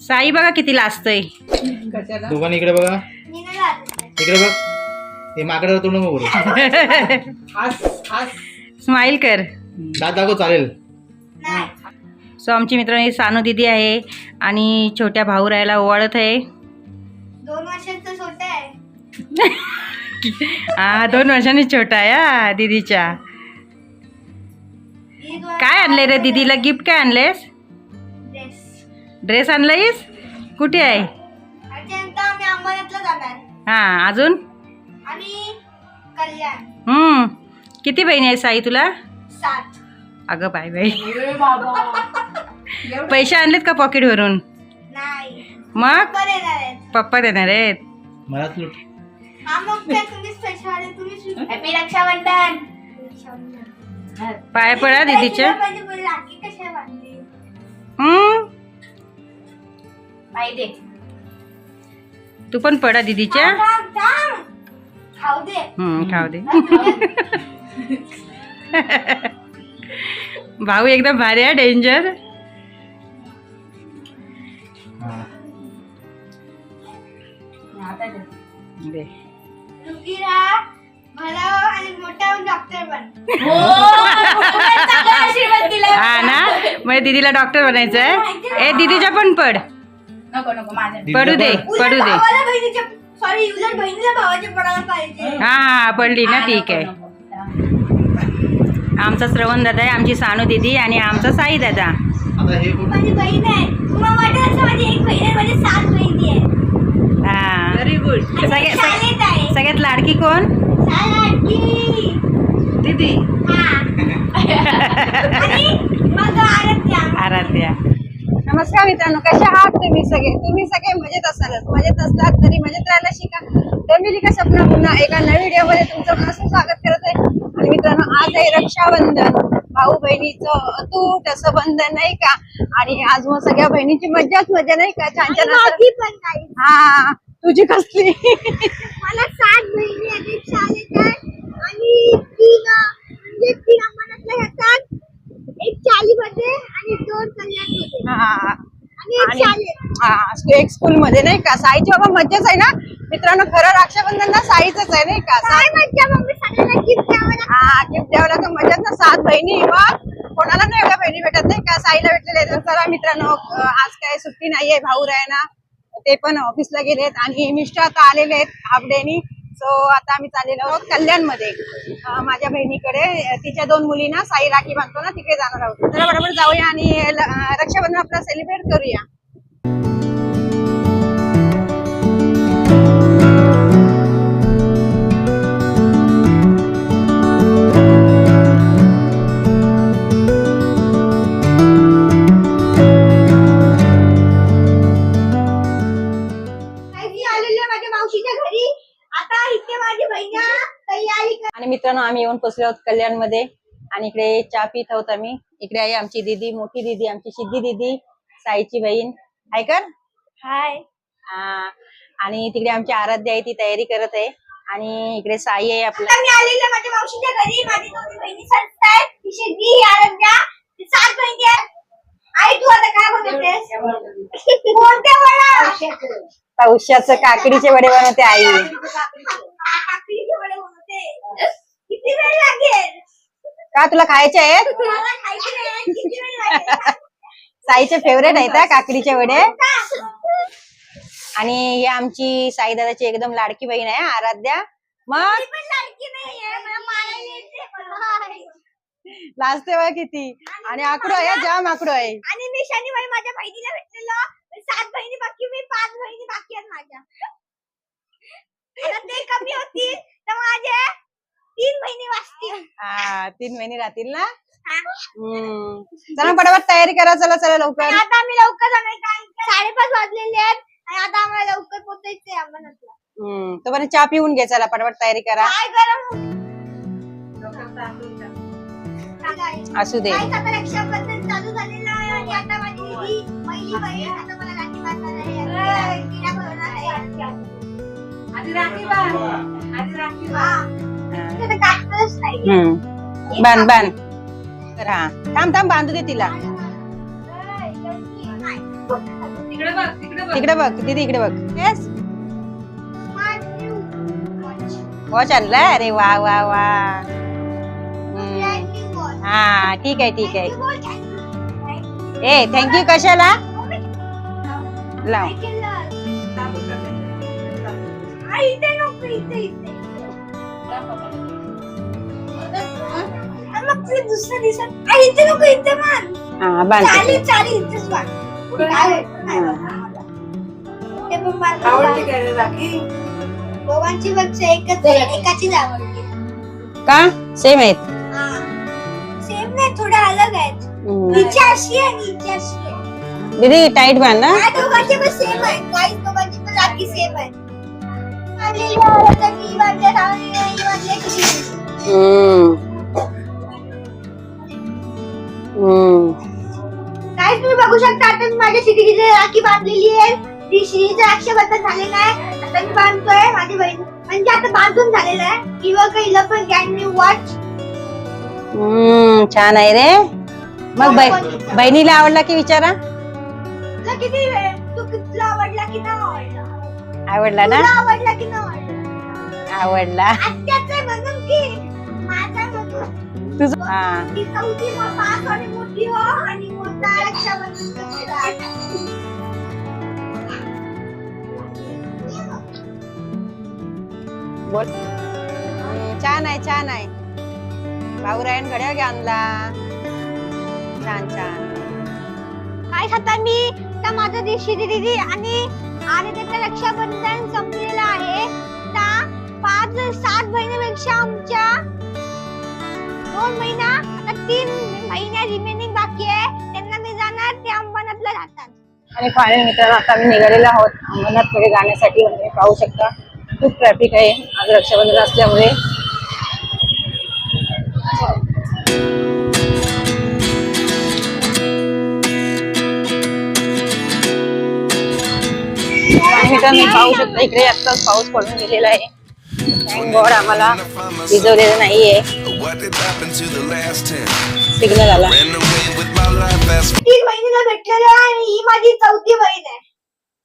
साई बघा किती लाजतय. दोघांनी इकडे बघा. इकडे बघ. हे माकडे तोंड नको बोलू स्माइल कर. दात दाखव चालेल. सो आमची मित्रांनी सानू दिदी आहे आणि छोट्या भाऊ राहायला ओवाळत आहे. दोन वर्षाचा छोटा आहे. हा दोन वर्षांनी छोटा आहे हा दीदीच्या. काय आणले रे दीदीला गिफ्ट काय आणलेस ड्रेस आणलायस? कुठे आहे? हा अजून? आणि कल्याण. हम्म किती बहिणी आहे साई तुला? सात. अगं बाय बाई. पैसे आणलेत का पॉकेट भरून नाही. मग? पप्पा देणार आहेत. मलाच लुट. हा मग तू पण पडा दीदीच्या. खाऊ दे. हम्म खाऊ दे. भाऊ एकदम भारी आहे डेंजर दे. रुगीरा भला आणि मोठा डॉक्टर बन. हा. ना? मग दीदीला डॉक्टर बनायचं आहे ए दीदीच्या पण पड. नको नको माझ्या पडू दे पडू दे. सॉरी बहिणीला पडायला पाहिजे. हा हा पडली ना ठीक आहे. आमचा श्रवण दादा आहे आमची सानू दीदी आणि आमचा साई दादा. आता हे कोण माझी बहीण आहे. तुम्हाला वाटत असं माझी एक बहीण आहे माझी सात बहिणी आहे हा. व्हेरी गुड सगळ्यात लाडकी कोण. दीदी हा. आणि मग आराध्या आराध्या नमस्कार मित्रांनो कसे आहात तुम्ही सगळे? तुम्ही सगळे मजेत असालच. मजेत असलात तरी मजेत राहायला शिका. फॅमिली का सपना पुन्हा एका नवीन व्हिडिओमध्ये तुमचं मनापासून स्वागत करत आहे. आणि मित्रांनो आज आहे रक्षाबंधन. भाऊ बहिणीचं अतूट असं बंधन नाही का? आणि आज मग सगळ्या बहिणीची मज्जाच मजा नाही का? छान छान असं- हा तुझी कसली? मला सात बहिणी आहेत एक शाळेत आहे आणि तीन अं, म्हणजे तीन अंमनातल्या ह्याच्यात एक चालीमध्ये आणि दोन कल्याणमध्ये हा आणि एक आणि- शाळेत हा एक स्कूल मध्ये नाही का? साईची बाबा मज्जाच आहे ना? मित्रांनो खरं रक्षाबंधन ना साईच आहे नाही का? सगळ्यांना गिफ्ट द्यावं हा गिफ्ट द्यावं लागतं. मजाच ना सात बहिणी मग कोणाला नाही एवढ्या बहिणी भेटत नाही का? साईला भेटलेले चला मित्रांनो आज काय सुट्टी नाहीये भाऊ रायना ते पण ऑफिसला गेलेत आणि मिस्टर आता आलेले आहेत हाफ डेनी सो आता आम्ही चाललेलो आहोत कल्याणमध्ये. माझ्या बहिणीकडे. तिच्या दोन मुलींना साई राखी बांधतो ना तिकडे जाणार आहोत. चला बरोबर जाऊया आणि रक्षाबंधन आपला सेलिब्रेट करूया. मावशीच्या घरी. आता इथे माझी बहीण तयारी कर आणि मित्रांनो आम्ही येऊन पोचलो आहोत कल्याणमध्ये. आणि इकडे चहा पित आहोत आम्ही. इकडे आहे आमची दीदी मोठी दीदी आमची सिद्धी दीदी साईची बहीण. हाय कर. हाय. आणि तिकडे आमची आराध्या आहे ती तयारी करत आहे. आणि इकडे साई आहे आपला. आता मी आलेलो माझ्या मावशीच्या घरी. माझी दोन्ही बहिणी संत आहेत. ती सिद्धी ही आराध्या. ती सात बहिणी आहेत. आई तू आता काय कोणत्या पावसाचं काकडीचे वडे बनवते आई. किती वेळ लागेल का तुला खायचे आहेत? मला खायचे नाही. किती वेळ लागेल साईचे फेवरेट आहेत काकडीचे वडे. आणि ही आमची साई दादाची एकदम लाडकी बहीण आहे आराध्या. मग? पण लाडकी नाहीये मला मारायला येते मला. लाजते बघ किती. आणि आकडो आहे जाम आकडो आहे. आणि मी शनिवारी माझ्या बहिणीला भेटलेलो. सात बहिणी बाकी मी पाच बहिणी बाकी आहेत माझ्या. आता ते कमी होतील तर माझ्या तीन बहिणी वाचतील. हा तीन महिने राहतील ना. हम्म. चला पटापट तयारी करा चला चला आणि लवकर आता आम्ही लवकर जाणार कारण की साडेपाच वाजलेले आहेत आणि आता आम्हाला लवकर पोहोचायचंय अंबरनाथला. हम्म. तोपर्यंत चहा पिऊन घे चला पटापट तयारी करा. काय गरम असू दे. आता रक्षाबंधन चालू झालेलं आहे आणि आता माझी दीदी पहिली बहीण आता आधी राखी बांध. हम्म तर हा थांब थांब बांधू दे तिला. तिकडे बघ तिकडे बघ तिकडे बघ दीदी इकडे बघ येस. वॉच आणलाय अरे वा वा वा. हा ठीक आहे ठीक आहे. ए थँक्यू कशाला लाव. काय केलं? आ, इथे नको इथे इथे. आ, मग ते दुसरं दिसत आ, इथे नको इथे मान. बांध. चालेल चालेल इथेच मान. काय होत नाही बाबा मला. ते पण मान दोघांची बघ एकच एकाचीच आवडली का? सेम आहेत. सेम नाही थोडे अलग आहेत. हिची अशी आहे आणि हिची अशी आहे. दीदी टाईट बांध ना? या दोघांचे पण सेम आहे काही दोघांची पण राखी सेम आहे आणि ही। वाजले, ही? वाजले, रावली, ही वाजले, ही वाजले. हम्म. हम्म. काय तुम्ही बघू शकता आता मी माझ्या सिटीची राखी बांधलेली आहे ती श्रीचं रक्षाबंधन झालेलं आहे आता मी बांधतोय माझी बहीण म्हणजे आता बांधून झालेलं आहे किंवा काही पण गॅंग वॉच हम्म, छान आहे रे। मग बै- बहिणीला आवडला की विचारा? किती वेळ? तू तुला आवडला की नाही आवडला? आवडला ना? तुला आवडला की नाही आवडला? आवडला. आत्याचं आहे म्हणून की माझा म्हणून. तुझ हा. ती चौथी मग पाच आणि मोठी हो आणि मोठा रक्षाबंधन बोल. हम्म, छान आहे छान आहे. भाऊरायन घड्याळ घ्या आणला. छान छान. काय खाता मी तर माझं दिशी दिदी आणि आणि त्याचं रक्षाबंधन संपलेलं आहे. त्या पाच सात बहिणीपेक्षा आमच्या दोन महिना आता तीन महिन्या रिमेनिंग बाकी आहे. त्यांना मी जाणार ते अंबरनाथला जातात. आणि फायनल मित्रांनो आता आम्ही निघालेलो आहोत अंबरनाथकडे जाण्यासाठी. म्हणजे पाहू शकता खूप ट्रॅफिक आहे. आज रक्षाबंधन असल्यामुळे मित्रांनो पाहू शकता. इकडे आत्ताच पाऊस पडून गेलेला आहे. आम्हाला भिजवलेलं नाहीये? सिग्नल आला. तीन बहिणीला भेटलेलं आहे आणि ही माझी चौथी बहीण आहे.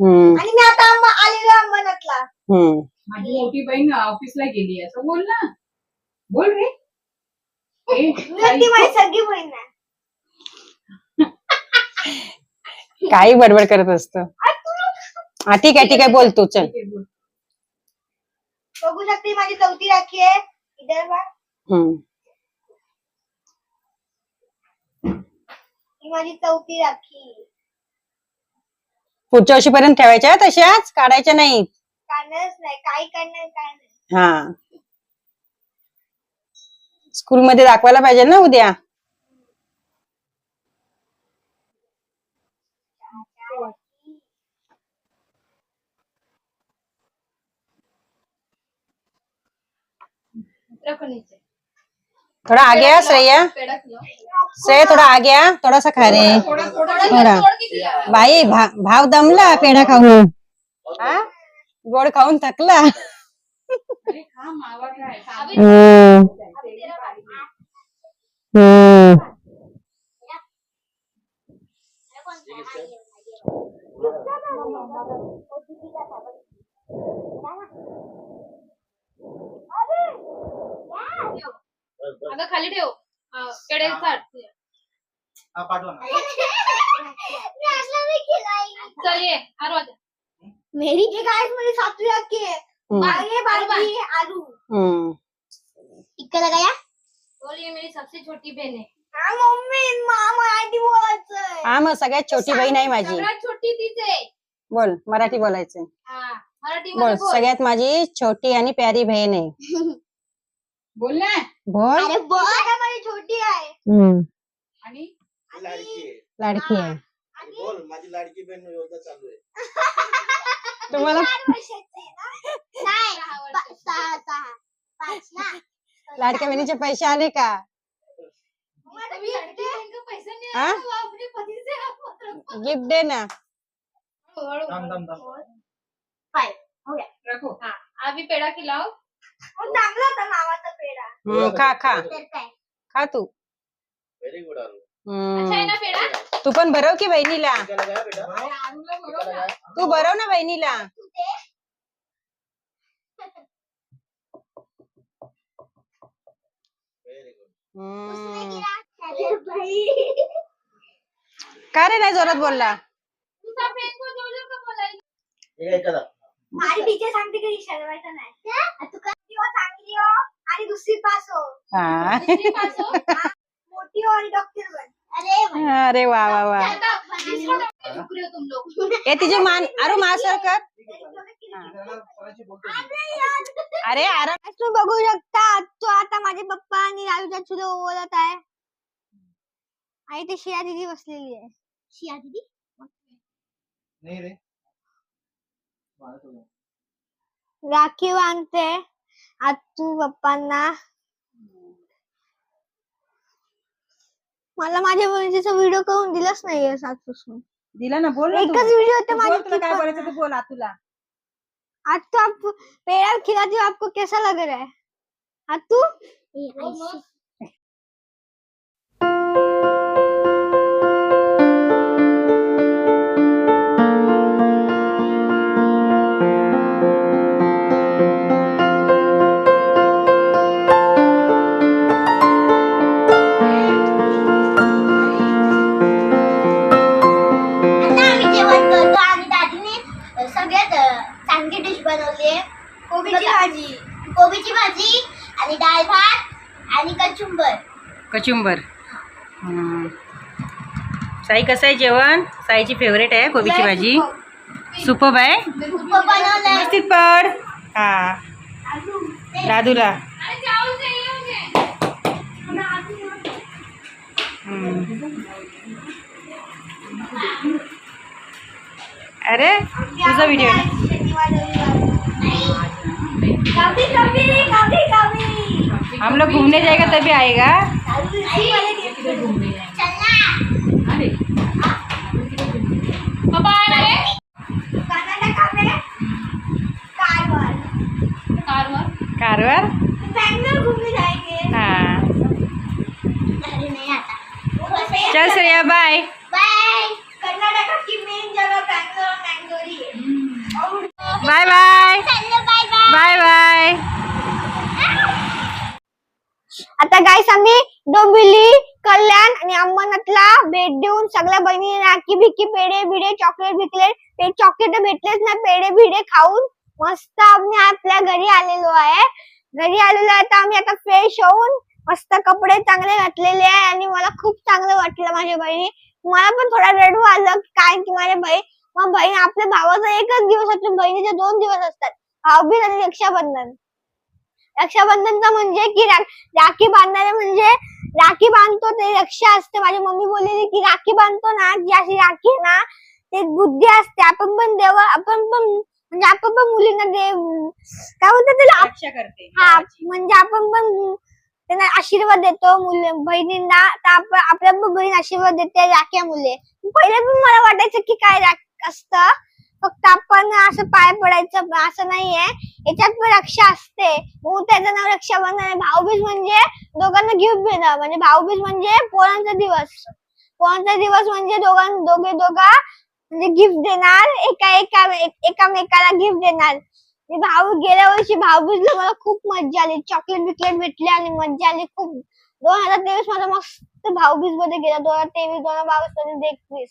हम्म. आणि मी आता अंब- आलेलो आहे अंबरनाथला. हम्म. माझी मोठी बहीण ऑफिसला गेली असं बोल ना. बोल रे. ए, माझी सगळी बहीण आहे. काही बडबड करत असतो. हा ठीक आहे ठीक आहे बोल तू चल. बघू शकते माझी चौथी राखी आहे. इधर बघ. हम्म. ही माझी चौथी राखी. पुढच्या वर्षीपर्यंत ठेवायच्या आहेत तशाच काढायच्या नाहीत. काढणारच नाही. काही करणार काय नाही हा. स्कूल मध्ये दाखवायला पाहिजे ना उद्या? थोड़ा आगे आ श्रेया। श्रेया थोड़ा आगे आ थोड़ा सा खा रे थोड़ा बाई भा, भाव दमला पेढा खाऊन हा। गोड खाऊन थकला अगं खाली ठेव. अं, कडे काढ हा पाठवा ना. मी असला नाही केलाय चल ये आजा. मेरी मेरी सातवी. आगे आलू हम्म. इकडे गया बोल ये मेरी सबसे छोटी बहन है. हा मम्मी मा मराठी बोलायचंय. हा मग सगळ्यात छोटी बहीण आहे माझी. सगळ्यात छोटी तीच आहे. बोल मराठी बोलायचं हा मराठी बोल. सगळ्यात माझी छोटी आणि प्यारी बहीण आहे. बोल ना. बोल. अरे बोल. माझी छोटी आहे. हम्म. आणि? लाडकी आहे. लाडकी आहे. आणि? बोल माझी लाडकी बहीण योजना चालू आहे. तुम्हाला चार वर्षाची आहे ना? नाही सहा पा- वर्षाची. सहा सहा. पाच ना? लाडक्या बहिणीचे पैसे आले का? लड़की पैसे नहीं हाँ? वो गिफ्ट दे ना. हळू- थांब थांब थांब. Five. हो गया. रखो. हाँ. अभी पेड़ा खिलाओ मग चांगला होता हम्म, खा खा. काय खा तू. व्हेरी गुड आरू हम्म. अच्छा है ना पेड़ा तू पण भरव की बहिणीला बेटा तू भरव ना बहिणीला हम्म. का रे नाही जोरात बोलला? तुझा पेन माझी टीचर सांगते की शरवायचं नाही. तू कधी हो चांगली हो आणि दुसरी पास हो हा. दुसरी पास हो. मोठी हो आणि डॉक्टर बन अरे अरे वा वा वा आता दुसरा डॉक्टर चुकले हो तुम लोग ए तिची मान अरे मासर कर अरे आराम तुम्ही बघू शकता तो आता माझे पप्पा आणि राजूच्या चुले बोलत आहे आणि ते शिया दिदी बसलेली आहे शिया दिदी नाही रे तो- राखी बांधते आतू पप्पांना मला माझ्या बहिणीचा व्हिडिओ करून दिलाच नाहीये आजपासून. दिला ना बोल ना तू. एकच व्हिडिओ होते तू बोल, माझे तुला काय बोलायचं तू बोल तुला. आज तो आप पेड़ खिलाती हूँ आपको कैसा लग रहा है? आतू हो, हम्म. साई कसं आहे जेवण? साईची फेवरेट आहे कोबीची भाजी. सुपब आहे? व्यवस्थित पड. हा. दादूला. अरे तुझा व्हिडिओ हम लोग घूमने जाएगा तभी आएगा. कारवार कारवर कारवार बैंगलोर घूमने जाएंगे हाँ अरे नहीं आता चल श्रेया बाय बाय कर्नाटक की मेन जगह बैंगलोर और मैंगलोर ही है और बाय बाय चलो बाय बाय बाय बाय आता गाईस आम्ही डोंबिवली कल्याण आणि अंबरनाथला भेट देऊन सगळ्या बहिणी राखी भिकी पेढे बिडे चॉकलेट बिकलेट ते चॉकलेट भेटलेच ना पेढे बिडे खाऊन मस्त आम्ही आपल्या घरी आलेलो आहे. घरी आलेलो आहे तर आम्ही आता फ्रेश होऊन मस्त कपडे चांगले घातलेले आहे आणि मला खूप चांगलं वाटलं माझ्या बहिणी. मला पण थोडा रडू आलं काय की माझ्या बहीण मग बहीण आपल्या भावाचा एकच दिवस असतो बहिणीचे दोन दिवस असतात. भाऊबीज आणि रक्षाबंधन. रक्षाबंधनचा म्हणजे की राखी बांधणारे म्हणजे राखी बांधतो ते रक्षा असते. माझी मम्मी बोललेली की राखी बांधतो ना जी अशी राखी आहे ना ते बुद्धी असते. आपण पण देव आपण पण म्हणजे आपण पण मुलींना देव. काय म्हणतात त्याला? करते. हा म्हणजे आपण पण त्यांना आशीर्वाद देतो मुले बहिणींना. तर आप- आपल्या बहीण आशीर्वाद देते राख्या मुले. पहिले पण मला वाटायचं की काय राख असतं. फक्त आपण असं पाय पडायचं असं नाहीये. याच्यात पण रक्षा असते. म्हणून त्याचं नाव रक्षाबंधन आहे. भाऊबीज म्हणजे दोघांना गिफ्ट देणं म्हणजे भाऊबीज म्हणजे पोरांचा दिवस. पोरांचा दिवस म्हणजे दोघां दोघे दोघा म्हणजे गिफ्ट देणार. एका एका एक- एकामेकाला गिफ्ट देणार. मी भाऊ गेल्या वर्षी भाऊबीजला मला खूप मज्जा आली. चॉकलेट बिकलेट भेटले आणि मज्जा आली खूप. दोन हजार तेवीस माझा मस्त भाऊबीजमध्ये गेला. दोन हजार तेवीस दोन हजार बावीस हजार एकवीस.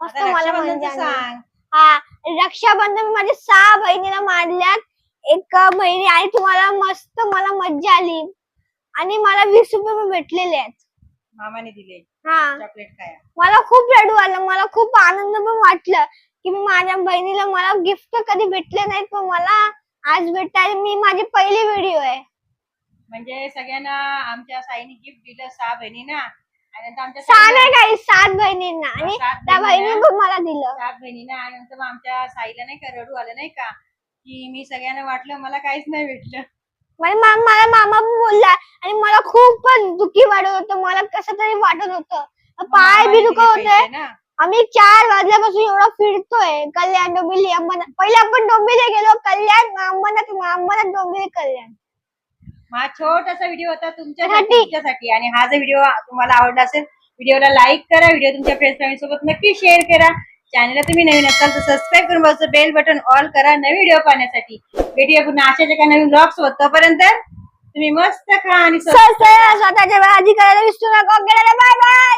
मस्त मला मज्जा आली. रक्षाबंधन माझ्या सहा बहिणीला मारल्यात एक बहिणी आणि तुम्हाला मस्त मला मज्जा आली. आणि मला वीस रुपये पण भेटलेले आहेत. मामाने दिले. हा. चॉकलेट खाया. मला खूप रडू आलं. मला खूप आनंद पण वाटलं की मी माझ्या बहिणीला मला गिफ्ट कधी भेटले नाहीत पण मला आज भेटताय मी माझी पहिली व्हिडिओ आहे. म्हणजे सगळ्यांना आमच्या साईने गिफ्ट दिलं सहा बहिणींना. नंतर आमच्या सहा नाही काही सात बहिणींना. आणि सात त्या बहिणींना. बहिणी पण मला दिलं. सात बहिणींना. आणि नंतर मग आमच्या साईला नाही का रडू आलं नाही का की मी सगळ्यांना वाटलं मला काहीच नाही भेटलं. म्हणजे मा- मला मामा पण बोलला आणि मला खूपच दुखी वाटत होतं. मला कसं तरी वाटत होतं. पाय बी मामाने दुखत होते. पैसे ना. आम्ही चार वाजल्यापासून एवढं फिरतोय. कल्याण डोंबिवली अंबरनाथ पहिले आपण डोंबिवली गेलो कल्याण अंबरनाथ अंबरनाथ डोंबिवली कल्याण. हा छोटासा व्हिडिओ होता तुमच्यासाठी साठी. तुमच्यासाठी. आणि हा जर व्हिडिओ तुम्हाला आवडला असेल व्हिडिओला लाईक करा व्हिडिओ तुमच्या फ्रेंड्स फॅमिली सोबत नक्की शेअर करा. चॅनलला तुम्ही नवीन असाल तर सबस्क्राईब करून बघा बेल बटन ऑल करा. नवीन व्हिडिओ पाहण्यासाठी. भेटूया पुन्हा अशाच एका नवीन ब्लॉग सोबत. तोपर्यंत तुम्ही मस्त खा आणि स्वतःच्या काळजी करायला विसरू नका. Bye bye